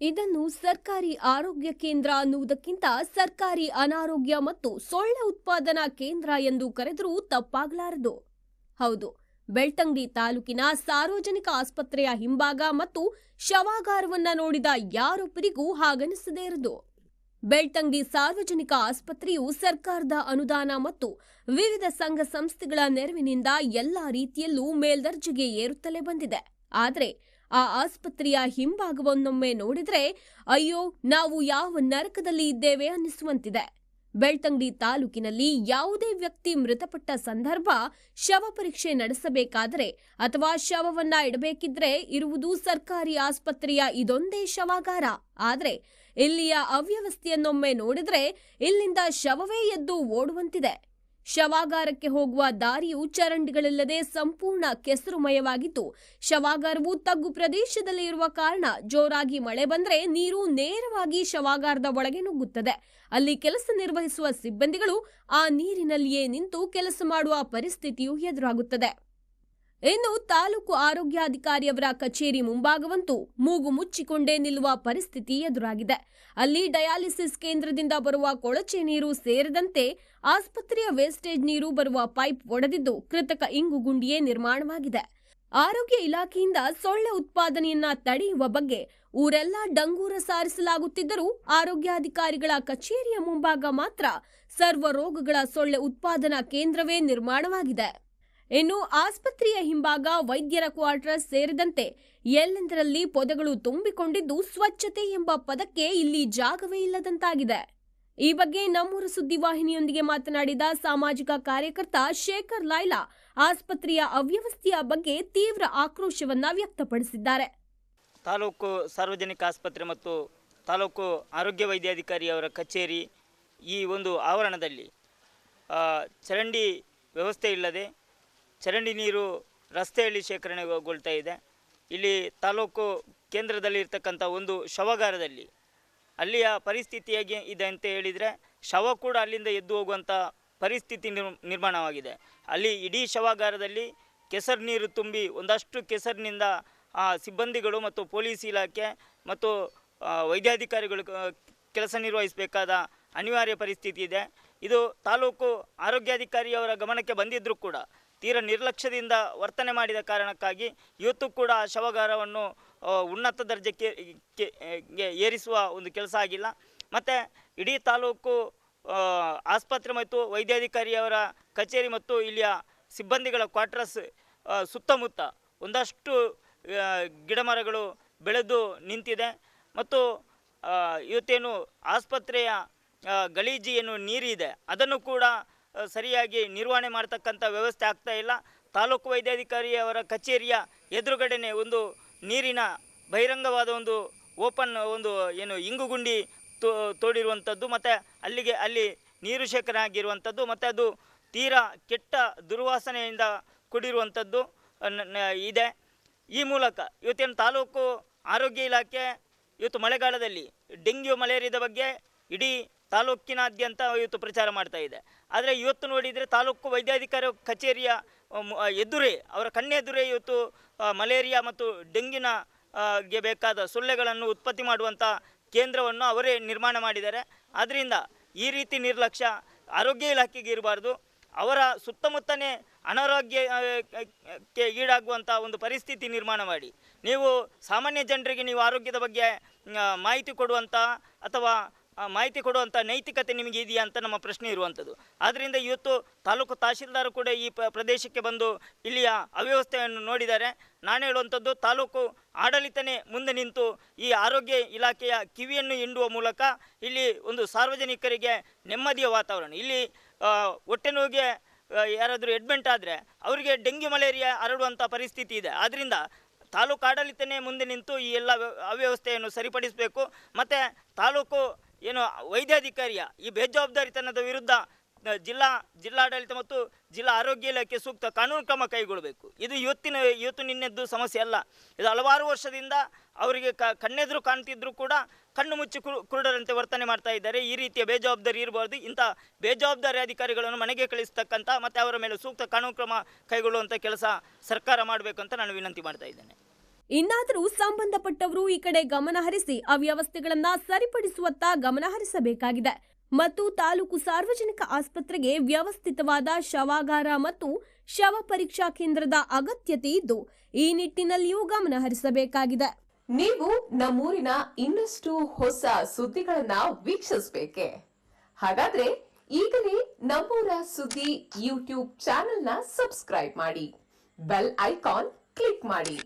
ಇದನ್ನು ಸರ್ಕಾರಿ ಆರೋಗ್ಯ ಕೇಂದ್ರ ಅನ್ನುವುದಕ್ಕಿಂತ ಸರ್ಕಾರಿ ಅನಾರೋಗ್ಯ ಮತ್ತು ಸೊಳ್ಳೆ ಉತ್ಪಾದನಾ ಕೇಂದ್ರ ಎಂದು ಕರೆದರೂ ತಪ್ಪಾಗಲಾರದು. ಹೌದು, ಬೆಳ್ತಂಗಡಿ ತಾಲೂಕಿನ ಸಾರ್ವಜನಿಕ ಆಸ್ಪತ್ರೆಯ ಹಿಂಭಾಗ ಮತ್ತು ಶವಾಗಾರವನ್ನ ನೋಡಿದ ಯಾರೊಬ್ಬರಿಗೂ ಹಾಗನಿಸದೇ ಇರದು. ಬೆಳ್ತಂಗಡಿ ಸಾರ್ವಜನಿಕ ಆಸ್ಪತ್ರೆಯು ಸರ್ಕಾರದ ಅನುದಾನ ಮತ್ತು ವಿವಿಧ ಸಂಘ ಸಂಸ್ಥೆಗಳ ನೆರವಿನಿಂದ ಎಲ್ಲಾ ರೀತಿಯಲ್ಲೂ ಮೇಲ್ದರ್ಜೆಗೆ ಏರುತ್ತಲೇ ಬಂದಿದೆ. ಆದರೆ ಆ ಆಸ್ಪತ್ರೆಯ ಹಿಂಭಾಗವನ್ನೊಮ್ಮೆ ನೋಡಿದ್ರೆ, ಅಯ್ಯೋ, ನಾವು ಯಾವ ನರಕದಲ್ಲಿ ಇದ್ದೇವೆ ಅನ್ನಿಸುವಂತಿದೆ. ಬೆಳ್ತಂಗಡಿ ತಾಲೂಕಿನಲ್ಲಿ ಯಾವುದೇ ವ್ಯಕ್ತಿ ಮೃತಪಟ್ಟ ಸಂದರ್ಭ ಶವ ಪರೀಕ್ಷೆ ನಡೆಸಬೇಕಾದರೆ ಅಥವಾ ಶವವನ್ನ ಇಡಬೇಕಿದ್ರೆ ಇರುವುದು ಸರ್ಕಾರಿ ಆಸ್ಪತ್ರೆಯ ಇದೊಂದೇ ಶವಾಗಾರ. ಆದರೆ, ಇಲ್ಲಿಯ ಅವ್ಯವಸ್ಥೆಯನ್ನೊಮ್ಮೆ ನೋಡಿದ್ರೆ ಇಲ್ಲಿಂದ ಶವವೇ ಎದ್ದು ಓಡುವಂತಿದೆ. ಶವಾಗಾರಕ್ಕೆ ಹೋಗುವ ದಾರಿಯು ಚರಂಡಿಗಳಿಲ್ಲದೆ ಸಂಪೂರ್ಣ ಕೆಸರುಮಯವಾಗಿದ್ದು ಶವಾಗಾರವು ತಗ್ಗು ಪ್ರದೇಶದಲ್ಲಿ ಇರುವ ಕಾರಣ ಜೋರಾಗಿ ಮಳೆ ಬಂದರೆ ನೀರು ನೇರವಾಗಿ ಶವಾಗಾರದ ಒಳಗೆ ನುಗ್ಗುತ್ತದೆ. ಅಲ್ಲಿ ಕೆಲಸ ನಿರ್ವಹಿಸುವ ಸಿಬ್ಬಂದಿಗಳು ಆ ನೀರಿನಲ್ಲಿಯೇ ನಿಂತು ಕೆಲಸ ಮಾಡುವ ಪರಿಸ್ಥಿತಿಯು ಎದುರಾಗುತ್ತದೆ. ಇನ್ನು ತಾಲೂಕು ಆರೋಗ್ಯಾಧಿಕಾರಿಯವರ ಕಚೇರಿ ಮುಂಭಾಗವಂತೂ ಮೂಗು ಮುಚ್ಚಿಕೊಂಡೇ ನಿಲ್ಲುವ ಪರಿಸ್ಥಿತಿ ಎದುರಾಗಿದೆ. ಅಲ್ಲಿ ಡಯಾಲಿಸಿಸ್ ಕೇಂದ್ರದಿಂದ ಬರುವ ಕೊಳಚೆ ನೀರು ಸೇರಿದಂತೆ ಆಸ್ಪತ್ರೆಯ ವೇಸ್ಟೇಜ್ ನೀರು ಬರುವ ಪೈಪ್ ಒಡೆದಿದ್ದು ಕೃತಕ ಇಂಗುಗುಂಡಿಯೇ ನಿರ್ಮಾಣವಾಗಿದೆ. ಆರೋಗ್ಯ ಇಲಾಖೆಯಿಂದ ಸೊಳ್ಳೆ ಉತ್ಪಾದನೆಯನ್ನ ತಡೆಯುವ ಬಗ್ಗೆ ಊರೆಲ್ಲ ಡಂಗೂರ ಸಾರಿಸಲಾಗುತ್ತಿದ್ದರೂ ಆರೋಗ್ಯಾಧಿಕಾರಿಗಳ ಕಚೇರಿಯ ಮುಂಭಾಗ ಮಾತ್ರ ಸರ್ವ ರೋಗಗಳ ಸೊಳ್ಳೆ ಉತ್ಪಾದನಾ ಕೇಂದ್ರವೇ ನಿರ್ಮಾಣವಾಗಿದೆ. ಇನ್ನು ಆಸ್ಪತ್ರೆಯ ಹಿಂಭಾಗ ವೈದ್ಯರ ಕ್ವಾರ್ಟರ್ಸ್ ಸೇರಿದಂತೆ ಎಲ್ಲೆಂದರಲ್ಲಿ ಪೊದೆಗಳು ತುಂಬಿಕೊಂಡಿದ್ದು ಸ್ವಚ್ಛತೆ ಎಂಬ ಪದಕ್ಕೆ ಇಲ್ಲಿ ಜಾಗವೇ ಇಲ್ಲದಂತಾಗಿದೆ. ಈ ಬಗ್ಗೆ ನಮ್ಮೂರು ಸುದ್ದಿವಾಹಿನಿಯೊಂದಿಗೆ ಮಾತನಾಡಿದ ಸಾಮಾಜಿಕ ಕಾರ್ಯಕರ್ತ ಶೇಖರ್ ಲೈಲಾ ಆಸ್ಪತ್ರೆಯ ಅವ್ಯವಸ್ಥೆಯ ಬಗ್ಗೆ ತೀವ್ರ ಆಕ್ರೋಶವನ್ನ ವ್ಯಕ್ತಪಡಿಸಿದ್ದಾರೆ. ತಾಲೂಕು ಸಾರ್ವಜನಿಕ ಆಸ್ಪತ್ರೆ ಮತ್ತು ತಾಲೂಕು ಆರೋಗ್ಯ ವೈದ್ಯಾಧಿಕಾರಿಯವರ ಕಚೇರಿ ಈ ಒಂದು ಆವರಣದಲ್ಲಿ ಚರಂಡಿ ವ್ಯವಸ್ಥೆ ಇಲ್ಲದೆ ಚರಂಡಿ ನೀರು ರಸ್ತೆಯಲ್ಲಿ ಶೇಖರಣೆಗೊಳ್ತಾ ಇದೆ. ಇಲ್ಲಿ ತಾಲೂಕು ಕೇಂದ್ರದಲ್ಲಿ ಇರ್ತಕ್ಕಂಥ ಒಂದು ಶವಗಾರದಲ್ಲಿ ಅಲ್ಲಿಯ ಪರಿಸ್ಥಿತಿ ಹೇಗೆ ಇದೆ ಅಂತ ಹೇಳಿದರೆ, ಶವ ಕೂಡ ಅಲ್ಲಿಂದ ಎದ್ದು ಹೋಗುವಂಥ ಪರಿಸ್ಥಿತಿ ನಿರ್ ನಿರ್ಮಾಣವಾಗಿದೆ. ಅಲ್ಲಿ ಇಡೀ ಶವಾಗಾರದಲ್ಲಿ ಕೆಸರು ನೀರು ತುಂಬಿ ಒಂದಷ್ಟು ಕೆಸರಿನಿಂದ ಆ ಸಿಬ್ಬಂದಿಗಳು ಮತ್ತು ಪೊಲೀಸ್ ಇಲಾಖೆ ಮತ್ತು ವೈದ್ಯಾಧಿಕಾರಿಗಳು ಕೆಲಸ ನಿರ್ವಹಿಸಬೇಕಾದ ಅನಿವಾರ್ಯ ಪರಿಸ್ಥಿತಿ ಇದೆ. ಇದು ತಾಲೂಕು ಆರೋಗ್ಯಾಧಿಕಾರಿಯವರ ಗಮನಕ್ಕೆ ಬಂದಿದ್ದರೂ ಕೂಡ ತೀರ ನಿರ್ಲಕ್ಷ್ಯದಿಂದ ವರ್ತನೆ ಮಾಡಿದ ಕಾರಣಕ್ಕಾಗಿ ಇವತ್ತು ಕೂಡ ಶವಗಾರವನ್ನು ಉನ್ನತ ದರ್ಜೆಗೆ ಏರಿಸುವ ಒಂದು ಕೆಲಸ ಆಗಿಲ್ಲ. ಮತ್ತು ಇಡೀ ತಾಲೂಕು ಆಸ್ಪತ್ರೆ ಮತ್ತು ವೈದ್ಯಾಧಿಕಾರಿಯವರ ಕಚೇರಿ ಮತ್ತು ಇಲ್ಲಿಯ ಸಿಬ್ಬಂದಿಗಳ ಕ್ವಾರ್ಟರ್ಸ್ ಸುತ್ತಮುತ್ತ ಒಂದಷ್ಟು ಗಿಡಮರಗಳು ಬೆಳೆದು ನಿಂತಿದೆ. ಮತ್ತು ಇವತ್ತೇನು ಆಸ್ಪತ್ರೆಯ ಗಲೀಜಿಯನ್ನು ನೀರಿದೆ. ಅದನ್ನು ಕೂಡ ಸರಿಯಾಗಿ ನಿರ್ವಹಣೆ ಮಾಡ್ತಕ್ಕಂಥ ವ್ಯವಸ್ಥೆ ಆಗ್ತಾ ಇಲ್ಲ. ತಾಲೂಕು ವೈದ್ಯಾಧಿಕಾರಿಯವರ ಕಚೇರಿಯ ಎದುರುಗಡೆನೆ ಒಂದು ನೀರಿನ ಬಹಿರಂಗವಾದ ಒಂದು ಓಪನ್ ಒಂದು ಏನು ಇಂಗುಗುಂಡಿ ತೋ, ತೋಡಿರುವಂಥದ್ದು ಮತ್ತು ಅಲ್ಲಿಗೆ ಅಲ್ಲಿ ನೀರು ಶೇಖರಣೆ ಆಗಿರುವಂಥದ್ದು ಮತ್ತು ಅದು ತೀರಾ ಕೆಟ್ಟ ದುರ್ವಾಸನೆಯಿಂದ ಕೂಡಿರುವಂಥದ್ದು ಇದೆ. ಈ ಮೂಲಕ ಇವತ್ತಿನ ತಾಲೂಕು ಆರೋಗ್ಯ ಇಲಾಖೆ, ಇವತ್ತು ಮಳೆಗಾಲದಲ್ಲಿ ಡೆಂಗ್ಯೂ, ಮಲೇರಿಯಾದ ಬಗ್ಗೆ ಇಡೀ ತಾಲೂಕಿನಾದ್ಯಂತ ಇವತ್ತು ಪ್ರಚಾರ ಮಾಡ್ತಾ ಇದೆ. ಆದರೆ ಇವತ್ತು ನೋಡಿದರೆ ತಾಲೂಕು ವೈದ್ಯಾಧಿಕಾರಿ ಕಚೇರಿಯ ಎದುರೇ, ಅವರ ಕಣ್ಣೆದುರೇ ಇವತ್ತು ಮಲೇರಿಯಾ ಮತ್ತು ಡೆಂಗಿನ ಗೆ ಬೇಕಾದ ಸೊಳ್ಳೆಗಳನ್ನು ಉತ್ಪತ್ತಿ ಮಾಡುವಂಥ ಕೇಂದ್ರವನ್ನು ಅವರೇ ನಿರ್ಮಾಣ ಮಾಡಿದ್ದಾರೆ. ಆದ್ದರಿಂದ ಈ ರೀತಿ ನಿರ್ಲಕ್ಷ್ಯ ಆರೋಗ್ಯ ಇಲಾಖೆಗೆ ಇರಬಾರ್ದು. ಅವರ ಸುತ್ತಮುತ್ತನೇ ಅನಾರೋಗ್ಯಕ್ಕೆ ಈಡಾಗುವಂಥ ಒಂದು ಪರಿಸ್ಥಿತಿ ನಿರ್ಮಾಣ ಮಾಡಿ. ನೀವು ಸಾಮಾನ್ಯ ಜನರಿಗೆ ನೀವು ಆರೋಗ್ಯದ ಬಗ್ಗೆ ಮಾಹಿತಿ ಕೊಡುವಂಥ ಅಥವಾ ಮಾಹಿತಿ ಕೊಡುವಂಥ ನೈತಿಕತೆ ನಿಮಗೆ ಇದೆಯಾ ಅಂತ ನಮ್ಮ ಪ್ರಶ್ನೆ ಇರುವಂಥದ್ದು. ಆದ್ದರಿಂದ ಇವತ್ತು ತಾಲೂಕು ತಹಶೀಲ್ದಾರ್ ಕೂಡ ಈ ಪ್ರದೇಶಕ್ಕೆ ಬಂದು ಇಲ್ಲಿಯ ಅವ್ಯವಸ್ಥೆಯನ್ನು ನೋಡಿದ್ದಾರೆ. ನಾನು ಹೇಳುವಂಥದ್ದು, ತಾಲೂಕು ಆಡಳಿತನೇ ಮುಂದೆ ನಿಂತು ಈ ಆರೋಗ್ಯ ಇಲಾಖೆಯ ಕಿವಿಯನ್ನು ಹಿಂಡುವ ಮೂಲಕ ಇಲ್ಲಿ ಒಂದು ಸಾರ್ವಜನಿಕರಿಗೆ ನೆಮ್ಮದಿಯ ವಾತಾವರಣ. ಇಲ್ಲಿ ಹೊಟ್ಟೆ ನೋವಿಗೆ ಯಾರಾದರೂ ಅಡ್ಮಿಂಟ್ ಆದರೆ ಅವರಿಗೆ ಡೆಂಗಿ ಮಲೇರಿಯಾ ಹರಡುವಂಥ ಪರಿಸ್ಥಿತಿ ಇದೆ. ಆದ್ದರಿಂದ ತಾಲೂಕು ಆಡಳಿತನೇ ಮುಂದೆ ನಿಂತು ಈ ಎಲ್ಲ ವ್ಯ- ಅವ್ಯವಸ್ಥೆಯನ್ನು ಸರಿಪಡಿಸಬೇಕು. ಮತ್ತು ತಾಲೂಕು ಏನು ವೈದ್ಯಾಧಿಕಾರಿಯ ಈ ಬೇಜವಾಬ್ದಾರಿತನದ ವಿರುದ್ಧ ಜಿಲ್ಲಾ, ಜಿಲ್ಲಾಡಳಿತ ಮತ್ತು ಜಿಲ್ಲಾ ಆರೋಗ್ಯ ಇಲಾಖೆ ಸೂಕ್ತ ಕಾನೂನು ಕ್ರಮ ಕೈಗೊಳ್ಳಬೇಕು. ಇದು ಇವತ್ತಿನ, ಇವತ್ತು ನಿನ್ನೆದ್ದು ಸಮಸ್ಯೆ ಅಲ್ಲ. ಇದು ಹಲವಾರು ವರ್ಷದಿಂದ ಅವರಿಗೆ ಕ, ಕಣ್ಣೆದುರು ಕಾಣ್ತಿದ್ರು ಕೂಡ ಕಣ್ಣು ಮುಚ್ಚಿ ಕುರು, ಕುರುಡರಂತೆ ವರ್ತನೆ ಮಾಡ್ತಾ ಇದ್ದಾರೆ. ಈ ರೀತಿಯ ಬೇಜವಾಬ್ದಾರಿ ಇರಬಾರ್ದು. ಇಂಥ ಬೇಜವಾಬ್ದಾರಿ ಅಧಿಕಾರಿಗಳನ್ನು ಮನೆಗೆ ಕಳಿಸ್ತಕ್ಕಂಥ ಮತ್ತು ಅವರ ಮೇಲೆ ಸೂಕ್ತ ಕಾನೂನು ಕ್ರಮ ಕೈಗೊಳ್ಳುವಂಥ ಕೆಲಸ ಸರ್ಕಾರ ಮಾಡಬೇಕು ಅಂತ ನಾನು ವಿನಂತಿ ಮಾಡ್ತಾ ಇದ್ದೇನೆ. ಇನ್ನಾದರೂ ಸಂಬಂಧಪಟ್ಟವರು ಈ ಕಡೆ ಗಮನ ಹರಿಸಿ ಅವ್ಯವಸ್ಥೆಗಳನ್ನ ಸರಿಪಡಿಸುವತ್ತ ಗಮನ ಹರಿಸಬೇಕಾಗಿದೆ. ಮತ್ತು ತಾಲೂಕು ಸಾರ್ವಜನಿಕ ಆಸ್ಪತ್ರೆಗೆ ವ್ಯವಸ್ಥಿತವಾದ ಶವಾಗಾರ ಮತ್ತು ಶವ ಪರೀಕ್ಷಾ ಕೇಂದ್ರದ ಅಗತ್ಯತೆ ಇದ್ದು, ಈ ನಿಟ್ಟಿನಲ್ಲಿಯೂ ಗಮನ ಹರಿಸಬೇಕಾಗಿದೆ. ನೀವು ನಮ್ಮೂರಿನ ಇನ್ನಷ್ಟು ಹೊಸ ಸುದ್ದಿಗಳನ್ನ ವೀಕ್ಷಿಸಬೇಕೆ? ಹಾಗಾದ್ರೆ ಈಗಲೇ ನಮ್ಮೂರ ಸುದ್ದಿ ಯೂಟ್ಯೂಬ್ ಚಾನೆಲ್ನ ಸಬ್ಸ್ಕ್ರೈಬ್ ಮಾಡಿ, ಬೆಲ್ ಐಕಾನ್ ಕ್ಲಿಕ್ ಮಾಡಿ.